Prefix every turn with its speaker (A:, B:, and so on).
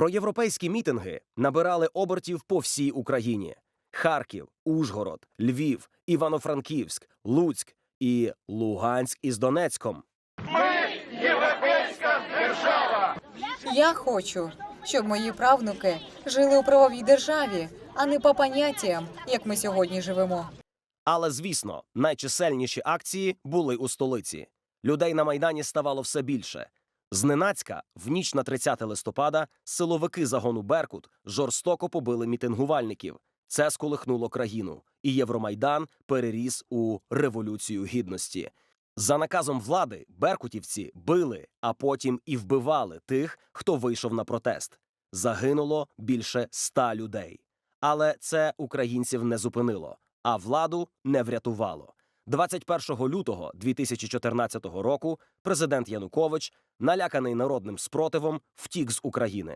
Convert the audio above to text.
A: Проєвропейські мітинги набирали обертів по всій Україні: Харків, Ужгород, Львів, Івано-Франківськ, Луцьк і Луганськ із Донецьком. Ми європейська держава.
B: Я хочу, щоб мої правнуки жили у правовій державі, а не по поняттям, як ми сьогодні живемо.
A: Але звісно, найчисельніші акції були у столиці. Людей на майдані ставало все більше. Зненацька, в ніч на 30 листопада, силовики загону Беркут жорстоко побили мітингувальників. Це сколихнуло країну, і Євромайдан переріс у революцію гідності. За наказом влади беркутівці били, а потім і вбивали тих, хто вийшов на протест. Загинуло більше ста людей. Але це українців не зупинило, а владу не врятувало. 21 лютого 2014 року президент Янукович, наляканий народним спротивом, втік з України.